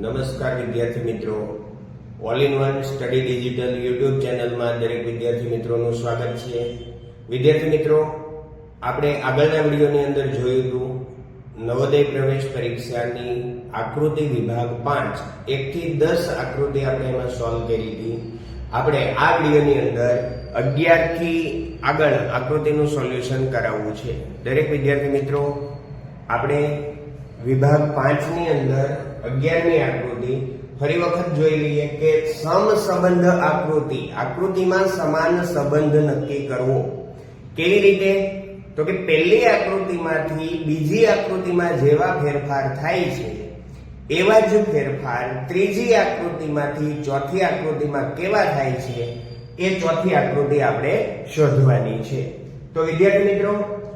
નમસ્કાર વિદ્યાર્થી મિત્રો. All in one study digital YouTube ચેનલમાં દરેક વિદ્યાર્થી મિત્રોનું સ્વાગત છે. વિદ્યાર્થી મિત્રો, આપણે આગળના વિડીયોની અંદર જોયું હતું, નવોદય પ્રવેશ પરીક્ષાની આકૃતિ વિભાગ પાંચ. એકથી દસ આકૃતિ આપણે એમાં સોલ્વ કરી હતી. આપણે આ વિડીયોની અંદર અગિયારથી આગળ આકૃતિનું સોલ્યુશન કરાવવું છે. દરેક વિદ્યાર્થી મિત્રો, આપણે વિભાગ પાંચની અંદર અગિયારમી આકૃતિ ફરી વખત જોઈ લઈએ કે સમ સંબંધ આકૃતિ, આકૃતિમાં સમાન સંબંધ નક્કી કરવો. કેવી રીતે? તો કે પહેલી આકૃતિમાંથી બીજી આકૃતિમાં જેવા ફેરફાર થાય છે, એવા જ ફેરફાર ત્રીજી આકૃતિમાંથી ચોથી આકૃતિમાં કેવા થાય છે, એ ચોથી આકૃતિ આપણે શોધવાની છે. તો વિદ્યાર્થી મિત્રો,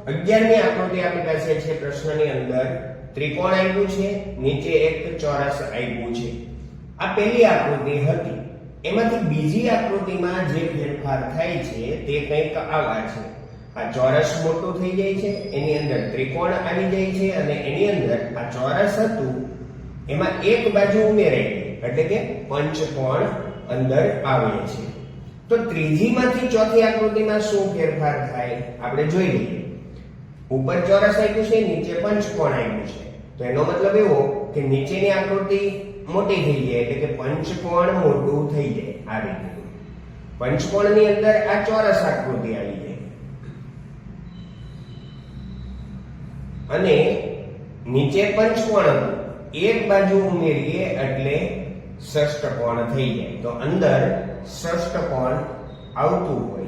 અગિયારની આકૃતિ આપણી પાસે છે પ્રશ્નની અંદર. ત્રિકોણ આવ્યું છે, નીચે એક ચોરસ આવ્યું છે. આ પહેલી આકૃતિ હતી. એમાંથી બીજી આકૃતિમાં જે ફેરફાર થાય છે તે કંઈક આવા છે. આ ચોરસ મોટું થઈ જાય છે, એની અંદર ત્રિકોણ આવી જાય છે અને એની અંદર આ ચોરસ હતું. એમાં એક બાજુ ઉમેરાઈ એટલે કે પંચકોણ અંદર આવે છે. તો ત્રીજીમાંથી ચોથી આકૃતિમાં શું ફેરફાર થાય, આપણે જોઈ લઈએ. ઉપર ચોરસ આવ્યું છે, નીચે પંચકોણ આવ્યું છે. તો એનો મતલબ એવો કે નીચેની આકૃતિ મોટી થઈ જાય એટલે કે પંચકોણ મોટું થઈ જાય આ રીતે. પંચકોણની અંદર આ ચોરસ આકૃતિ આવી જાય. અને નીચે પંચકોણ એક બાજુ ઉમેરીએ એટલે ષષ્ટકોણ થઈ જાય. તો અંદર ષષ્ટકોણ આવતું હોય.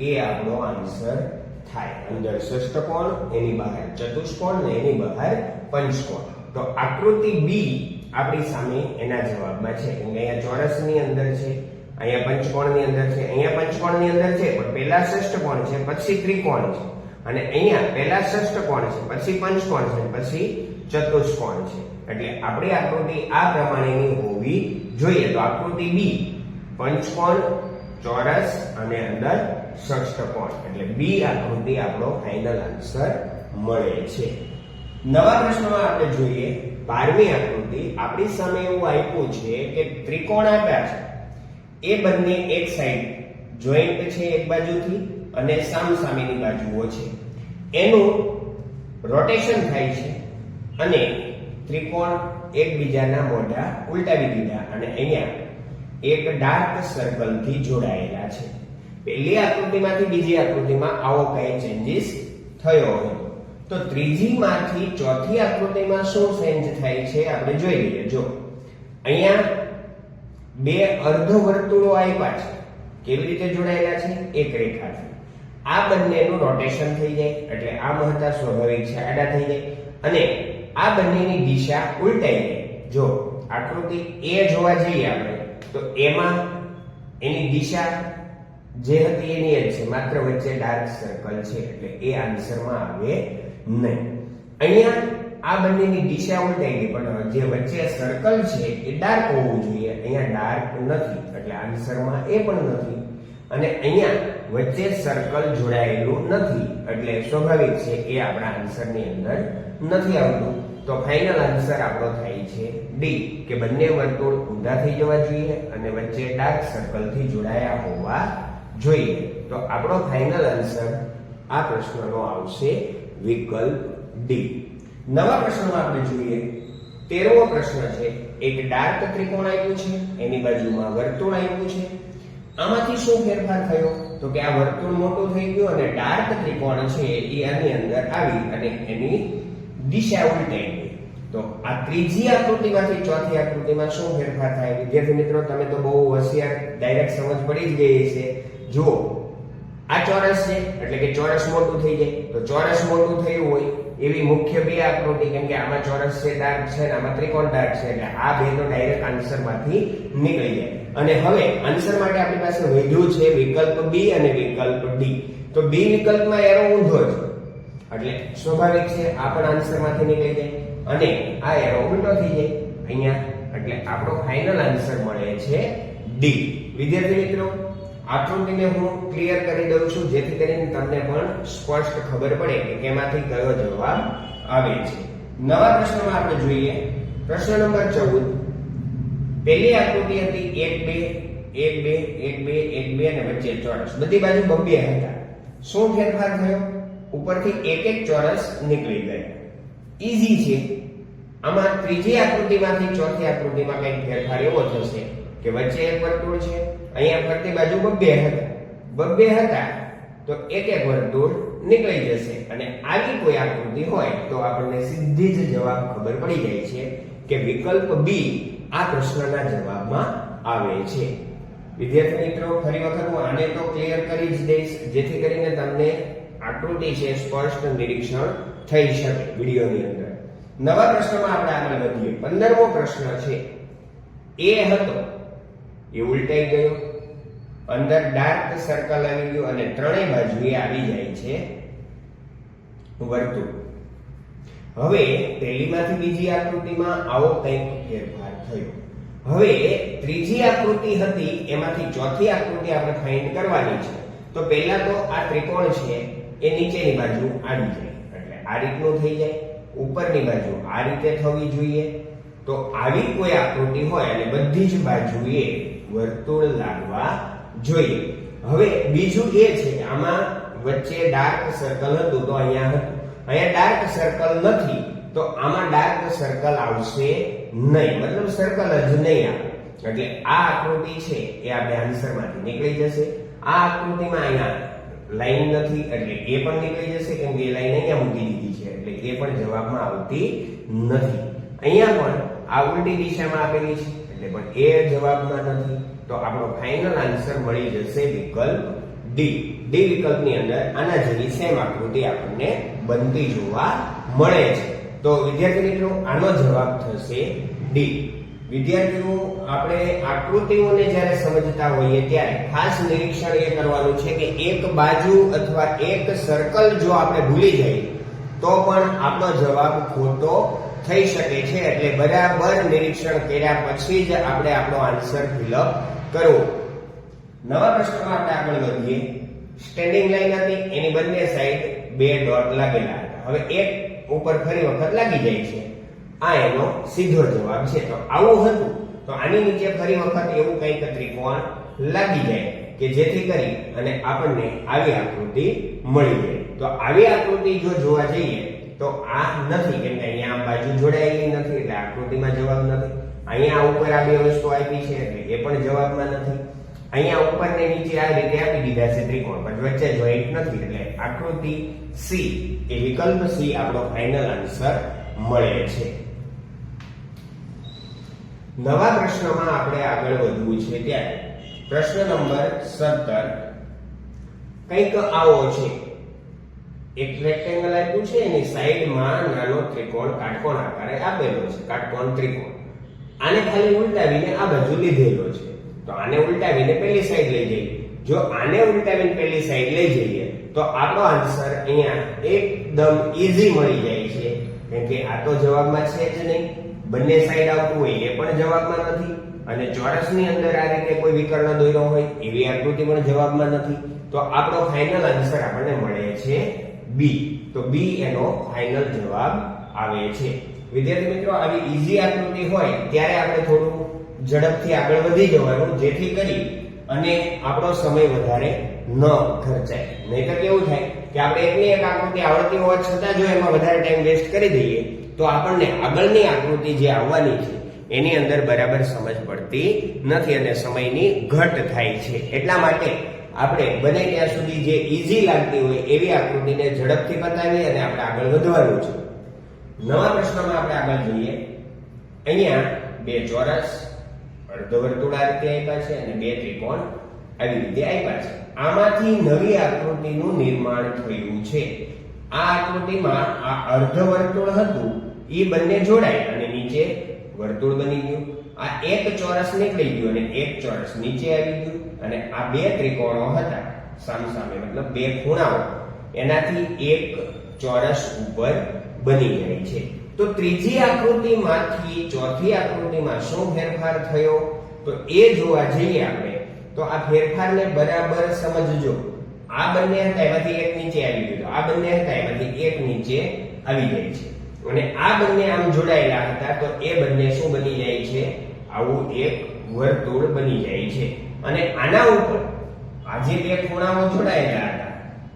એ આપણો આન્સર થાય. અંદર ષષ્ટકોણ એની બહાર ચતુષ્કોણ ને એની બહાર પંચકોણ તો આકૃતિ બી આપણી સામે એના જવાબમાં છે. અહીંયા ચોરસની અંદર છે, અહીંયા પંચકોણની અંદર છે, અહીંયા પંચકોણની અંદર છે, પણ પહેલા ષષ્ટકોણ છે, પછી ત્રિકોણ છે. અને અહીંયા પહેલા ષષ્ટકોણ છે, પછી પંચકોણ છે પછી ચતુષ્કોણ છે. એટલે આપણી આકૃતિ આ પ્રમાણેની હોવી જોઈએ. તો આકૃતિ બી પંચકોણ ચોરસ અને અંદર ષષ્ટકોણ એટલે બી આકૃતિ આપણો ફાઇનલ આન્સર મળે છે. નવા પ્રશ્નમાં આપણે જોઈએ, બારમી આકૃતિ આપણી સામે એવું આપ્યું છે કે ત્રિકોણ આપ્યા છે. એ બંને એક સાઈડ જોઈન્ટ છે એક બાજુથી અને સામસામેની બાજુઓ છે. એનું રોટેશન થાય છે અને ત્રિકોણ એકબીજાના મોઢા ઉલટાવી દીધા અને અહીંયા એક ડાર્ક સર્કલથી જોડાયેલા છે. પહેલી આકૃતિમાંથી બીજી આકૃતિમાં આવો કઈ ચેન્જીસ થયો હતો તો ત્રીજીમાંથી ચોથી આકૃતિમાં શું ચેન્જ થાય છે આપણે જોઈ લઈએ. જો, અહીંયા બે અર્ધ વર્તુળો આપ્યા છે. કેવી રીતે જોડાયેલા છે? એક રેખાથી. આ બંનેનું રોટેશન થઈ જાય, એટલે આ મહત્તા સ્વાભાવિક છે, આડા થઈ જાય. અને આ બંનેની દિશા ઉલટાઈ જાય. જો, આકૃતિ એ જોવા જઈએ આપણે, તો એમાં એની દિશા જે હતી એની જ છે, માત્ર વચ્ચે ડાર્ક સર્કલ છે, એટલે એ આન્સરમાં આવે નહીં. અહીંયા આ બંનેની દિશા ઉલટાઈ ગઈ, પણ જે વચ્ચે સર્કલ છે, એ ડાર્ક હોવું જોઈએ. અહીંયા ડાર્ક નથી, એટલે આન્સરમાં એ પણ નથી. અને અહીંયા વચ્ચે સર્કલ જોડાયેલું નથી, એટલે સ્વાભાવિક છે, એ આપણા આન્સરની અંદર નથી આવતું. તો ફાઇનલ આન્સર આપણો થાય છે ડી કે બંને વર્તુળ ઊંધા થઈ જવા જોઈએ અને વચ્ચે ડાર્ક સર્કલથી જોડાયા હોવા જોઈએ. તો આપણો ફાઇનલ આન્સર આ પ્રશ્નનો આવશે વિકલ્પ ડી નવા પ્રશ્નમાં આપણે જોઈએ. તેરમો પ્રશ્ન છે. એક ડાર્ક ત્રિકોણ આવ્યું છે. એની બાજુમાં વર્તુળ આવ્યું છે. આમાંથી શું ફેરફાર થયો? તો કે આ વર્તુળ મોટું થઈ ગયું અને ડાર્ક ત્રિકોણ છે એ આની અંદર આવી અને એની દિશા ઉલટાઈ ગઈ. તો આ ત્રીજી આકૃતિમાંથી ચોથી આકૃતિમાં શું ફેરફાર થાય? વિદ્યાર્થી મિત્રો, તમે તો બહુ હોશિયાર ડાયરેક્ટ સમજ પડી જ ગઈ છે જુઓ આ ચોરસ છે, એટલે કે ચોરસ મોટું થઈ જાય. તો ચોરસ મોટું થયું હોય એવી મુખ્ય બે આકૃતિ, કેમ કે આમાં ચોરસ છે, ડાર્ક છે અને આમાં ત્રિકોણ ડાર્ક છે, એટલે આ બે તો ડાયરેક્ટ આન્સરમાંથી નીકળી જાય. અને હવે આન્સર માટે આપણી પાસે વધ્યું છે વિકલ્પ બી અને વિકલ્પ ડી તો બી વિકલ્પમાં એરો ઊંધો છે. એટલે સ્વાભાવિક છે, આ પણ આન્સરમાંથી નીકળી જાય. અને આ એરો ઉલટો થઈ જાય. અહીંયા, એટલે આપણો ફાઇનલ આન્સર મળે છે ડી વિદ્યાર્થી મિત્રો આકૃતિને હું ક્લિયર કરી દઉં છું, જેથી કરીને તમને પણ સ્પષ્ટ ખબર પડે કે કેમાંથી કયો જવાબ આવે છે. નવા પ્રશ્નમાં આપણે જોઈએ. પ્રશ્ન નંબર ચૌદ. પહેલી આકૃતિ હતી એક, બે એક બે એક બે એક, બે અને વચ્ચે ચોરસ. બધી બાજુ બબ્બે હતા. શું ફેરફાર થયો? ઉપરથી એક એક ચોરસ નીકળી ગયા ઈઝી છે. આમાં ત્રીજી આકૃતિમાંથી ચોથી આકૃતિમાં કંઈક ફેરફાર એવો થશે કે વચ્ચે એક વર્તુળ છે અહીંયા ફરતી બાજુ બબ્બે હતા. બબ્બે હતા તો એક એક વર્તુળ નીકળી જશે. અને આવી કોઈ આકૃતિ હોય તો આપણને સીધી જ જવાબ ખબર પડી જાય છે કે વિકલ્પ બી આ પ્રશ્નના જવાબમાં આવે છે. વિદ્યાર્થી મિત્રો, ફરી વખત હું આને તો ક્લિયર કરી જ દઈશ, જેથી કરીને તમને આકૃતિ છે સ્પષ્ટ નિરીક્ષણ થઈ શકે વિડીયોની અંદર. નવા પ્રશ્નમાં આપણે આગળ વધીએ. પંદરમો પ્રશ્ન છે. એ હતો એ ઉલટાઈ ગયો. અંદર ડાર્ક સર્કલ આવી ગયું અને ત્રણેય બાજુએ આવી જાય છે વર્તુળ. હવે પહેલીમાંથી બીજી આકૃતિમાં આવો કંઈક ફેરફાર થયો. હવે ત્રીજી આકૃતિ હતી, એમાંથી ચોથી આકૃતિ આપણે ફાઇન્ડ કરવાની છે. તો પહેલા તો આ ત્રિકોણ છે, એ નીચેની બાજુ આવી જાય. એટલે આ રીતનું થઈ જાય. ઉપરની બાજુ આ રીતે થવી જોઈએ. તો આવી કોઈ આકૃતિ હોય અને બધી જ બાજુએ વર્તુળ લાગવા જોઈએ. હવે બીજું એ છે આમાં વચ્ચે ડાર્ક સર્કલ હતું તો અહીંયા હતું. અહીંયા ડાર્ક સર્કલ નથી, તો આમાં ડાર્ક સર્કલ આવશે નહીં. મતલબ સર્કલ જ નહીં આવે. એટલે આ આકૃતિ છે એ આપણે આન્સરમાંથી નીકળી જશે. આ આકૃતિમાં અહીંયા લાઈન નથી, એટલે એ પણ નીકળી જશે, કેમ કે એ લાઈન અહીંયા મૂકી દીધી છે, એટલે એ પણ જવાબમાં આવતી નથી. અહીંયા પણ આ ઉલટી દિશામાં આપેલી છે. એટલે પણ એ જવાબમાં નથી. તો આપણો ફાઇનલ આન્સર મળી જશે વિકલ્પ ડી ડી વિકલ્પની અંદર આના જેવી સેમ આકૃતિ આપણને બનતી જોવા મળે છે. તો વિદ્યાર્થી મિત્રો, આનો જવાબ થશે ડી વિદ્યાર્થીઓ, આપણે આકૃતિઓને જ્યારે સમજતા હોઈએ ત્યારે ખાસ નિરીક્ષણ એ કરવાનું છે કે એક બાજુ અથવા એક સર્કલ જો આપણે ભૂલી જઈએ, તો પણ આપણો જવાબ ખોટો થઈ શકે છે એટલે બરાબર નિરીક્ષણ કર્યા પછી જ આપણે આપણો આન્સર ફિલઅપ કરવો. નવા પ્રશ્નમાં આપણે આગળ વધીએ. સ્ટેન્ડિંગ લાઈન હતી, એની બંને સાઈડ બે ડોટ લાગેલા હવે એક ઉપર ફરી વખત લાગી જાય છે. આ એનો સીધો જવાબ છે. તો આવું હતું, તો આની નીચે ફરી વખત એવું કંઈક ત્રિકોણ લાગી જાય કે જેથી કરી અને આપણને આવી આકૃતિ મળી જાય. તો આવી આકૃતિ જો જોવા જઈએ તો આ નથી કેમ કે અહીંયા બાજુ જોડાયેલી નથી એટલે આકૃતિમાં જવાબ નથી. અહીંયા ઉપર આ બે વસ્તુ આપી છે એટલે એ પણ જવાબમાં નથી. અહીંયા ઉપર ને નીચે આ રીતે આપી દીધા છે ત્રિકોણ, પણ વચ્ચે જોઈન્ટ નથી એટલે આકૃતિ સી, એ વિકલ્પ સી આપણો ફાઇનલ આન્સર મળે છે. નવા પ્રશ્નમાં આપણે આગળ વધવું છે ત્યારે પ્રશ્ન નંબર સત્તર, કંઈક આવો છે. એક રેક્ટેંગલ આપ્યું છે એની સાઈડમાં નાનો ત્રિકોણ, કાટકોણ આકારે આપેલો છે, કાટકોણ ત્રિકોણ. આને ખાલી ઉલટાવીને આ બાજુ લીધેલો છે. તો આને ઉલટાવીને પેલી સાઈડ લઈ જઈએ. જો આને ઉલટાવીને પેલી સાઈડ લઈ જઈએ, તો આપણો આન્સર અહીંયા એકદમ ઈઝી મળી જાય છે. કેમ કે આ તો જવાબમાં છે જ નહીં. બંને સાઈડ આવતું હોય એ પણ જવાબમાં નથી. અને ચોરસની અંદર આ રીતે કોઈ વિકર્ણ દોર્યો હોય એવી આકૃતિ પણ જવાબમાં નથી. તો આપણો ફાઇનલ આન્સર આપણને મળે છે બી તો બી એનો ફાઇનલ જવાબ આવે છે. વિદ્યાર્થી મિત્રો, આવી ઈઝી આકૃતિ હોય ત્યારે આપણે થોડું ઝડપથી આગળ વધી જવાનું, જેથી કરી અને આપણો સમય વધારે ન ખર્ચાય. નહીતર કેવું થાય કે આપણે એકની એક આકૃતિ આવડતી હોવા છતાં જો એમાં વધારે ટાઈમ વેસ્ટ કરી દઈએ, તો આપણને આગળની આકૃતિ જે આવવાની છે, એની અંદર બરાબર સમજ પડતી નથી અને સમયની ઘટ થાય છે. એટલા માટે આપણે બને ત્યાં સુધી જે ઈઝી લાગતી હોય એવી આકૃતિને ઝડપથી બતાવી અને આપણે આગળ વધવાનું છે. નવા પ્રશ્નમાં આપણે આગળ જોઈએ. અહીંયા બે ચોરસ અર્ધવર્તુળ આ રીતે આપ્યા છે અને બે ત્રિકોણ આવી રીતે આપ્યા છે. આમાંથી નવી આકૃતિનું નિર્માણ થયું છે. આ આકૃતિમાં આ અર્ધવર્તુળ હતું એ બંને જોડાય અને નીચે વર્તુળ બની ગયું. આ એક ચોરસ નીકળી ગયો અને એક ચોરસ નીચે આવી ગયું અને આ બે ત્રિકોણો હતા સામસામે મતલબ બે ખૂણાઓ. એનાથી એક ચોરસ ઉપર બની જાય છે. તો ત્રીજી આકૃતિમાંથી, ચોથી આકૃતિમાં શું ફેરફાર થયો? તો એ જોવા જઈએ આપણે, તો આ ફેરફારને બરાબર સમજજો. આ બંને હતા, એમાંથી એક નીચે આવી ગયું. આ બંને હતા, એમાંથી એક નીચે આવી જાય છે. અને આ બંને આમ જોડાયેલા હતા, તો એ બંને શું બની જાય છે? આવું એક વર્તુળ બની જાય છે. અને આના ઉપર આ જે બે ખૂણાઓ જોડાયેલા હતા.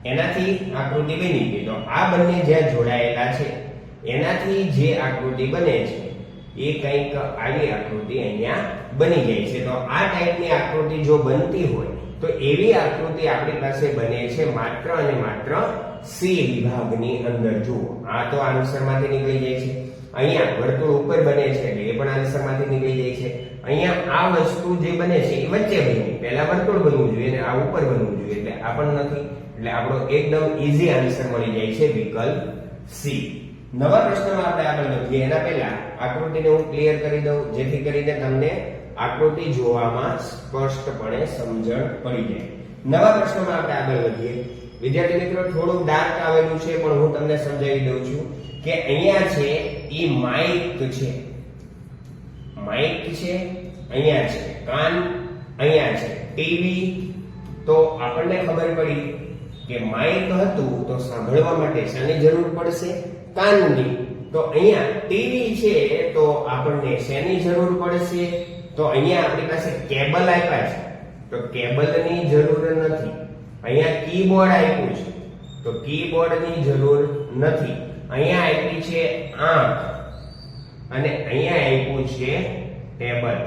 એનાથી આકૃતિ બની ગઈ. તો આ બંને જ્યાં જોડાયેલા છે, એનાથી જે આકૃતિ બને છે, એ કંઈક આવી આકૃતિ અહીંયા બની જાય છે. તો આ ટાઈપની આકૃતિ જો બનતી હોય, તો એવી આકૃતિ આપણી પાસે બને છે માત્ર અને માત્ર સી વિભાગની અંદર. જુઓ, આ તો આન્સરમાંથી નીકળી જાય છે. અહીંયા વર્તુળ ઉપર બને છે એટલે એ પણ આન્સરમાંથી નીકળી જાય છે. અહીંયા આ વસ્તુ જે બને છે એ વચ્ચે બની પહેલા વર્તુળ બનવું જોઈએ અને આ ઉપર બનવું જોઈએ એટલે આ પણ નથી. એટલે આપણો એકદમ ઈઝી આન્સર મળી જાય છે વિકલ્પ સી નવા પ્રશ્નમાં આપણે આગળ વધીએ. એના પહેલા આકૃતિને હું ક્લિયર કરી દઉં, જેથી કરીને તમને આકૃતિ જોવામાં સ્પષ્ટપણે સમજણ પડી જાય. નવા પ્રશ્નમાં આપણે આગળ વધીએ. વિદ્યાર્થી મિત્રો થોડું ડાર્ક આવેલું છે, પણ હું તમને સમજાવી દઉં છું કે અહીંયા છે એ માઇક છે. માઇક છે, અહીંયા છે. કાન અહીંયા છે. ટીવી, તો આપણને ખબર પડી કે માઇક હતું તો સાંભળવા માટે શાની જરૂર પડશે? કાનની. તો અહીંયા ટીવી છે તો આપણને શેની જરૂર પડશે? તો અહીંયા આપણી પાસે કેબલ આપ્યા છે. તો કેબલની જરૂર નથી. અહીંયા કીબોર્ડ આપ્યું છે. તો કીબોર્ડની જરૂર નથી. અહીંયા આપી છે આંખ. અને અહીંયા આપ્યું છે ટેબલ.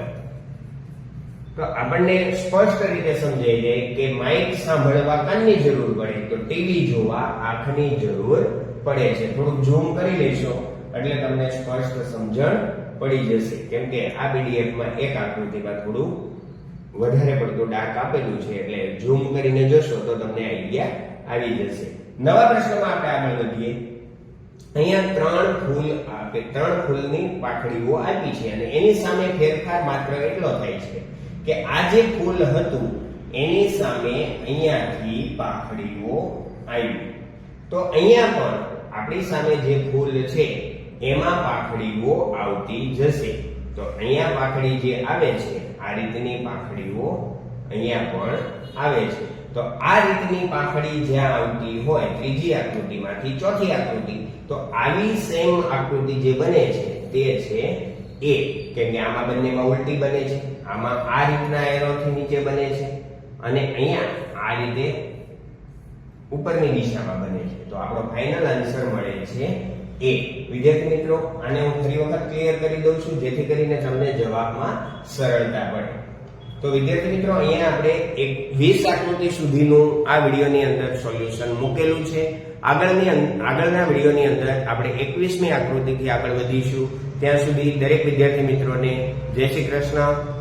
તો આપણને સ્પષ્ટ રીતે સમજાઈ જાય કે માઇક સાંભળવા કાનની જરૂર પડે, તો ટીવી જોવા આંખની જરૂર પડે છે. થોડુંક ઝૂમ કરી લેશો, એટલે તમને સ્પષ્ટ સમજણ પડી જશે. કેમ કે આ પીડીએફમાં એક આકૃતિમાં થોડું વધારે પડતું ડાર્ક આપેલું છે, એટલે ઝૂમ કરીને જોશો તો તમને આઈડિયા આવી જશે. નવા પ્રશ્નમાં આપણે આગળ વધીએ. અહીંયા ત્રણ ફૂલ આપે, ત્રણ ફૂલની પાખડીઓ આપી છે અને એની સામે ફેરફાર માત્ર એટલો થાય છે કે આ જે ફૂલ હતું, એની સામે અહીંયાથી પાખડીઓ આવી. તો અહીંયા પણ આપણી સામે જે ફૂલ છે, એમાં પાખડીઓ આવતી જશે. તો અહીંયા પાખડી જે આવે છે, આ રીતની પાખડીઓ અહીંયા પણ આવે છે. તો આ રીતની પાખડી જ્યાં આવતી હોય, ત્રીજી આકૃતિમાંથી ચોથી આકૃતિ, તો આવી સેમ આકૃતિ જે બને છે, તે છે એ કેમ કે આમાં બંનેમાં ઉલટી બને છે. આમાં આ રીતના એરોથી નીચે બને છે. અને અહીંયા આ રીતે ઉપરની દિશામાં બને છે. તો આપણો ફાઇનલ આન્સર મળે છે એ વિદ્યાર્થી મિત્રો, આને હું ફરી વખત ક્લિયર કરી દઉં છું, જેથી કરીને તમને જવાબમાં સરળતા પડે. તો વિદ્યાર્થી મિત્રો, અહીંયા આપણે એક વીસ આકૃતિ સુધીનું આ વિડીયોની અંદર સોલ્યુશન મૂકેલું છે. આગળની આગળના વિડીયોની અંદર આપણે એકવીસમી આકૃતિથી આગળ વધીશું. ત્યાં સુધી દરેક વિદ્યાર્થી મિત્રોને જય શ્રી કૃષ્ણ.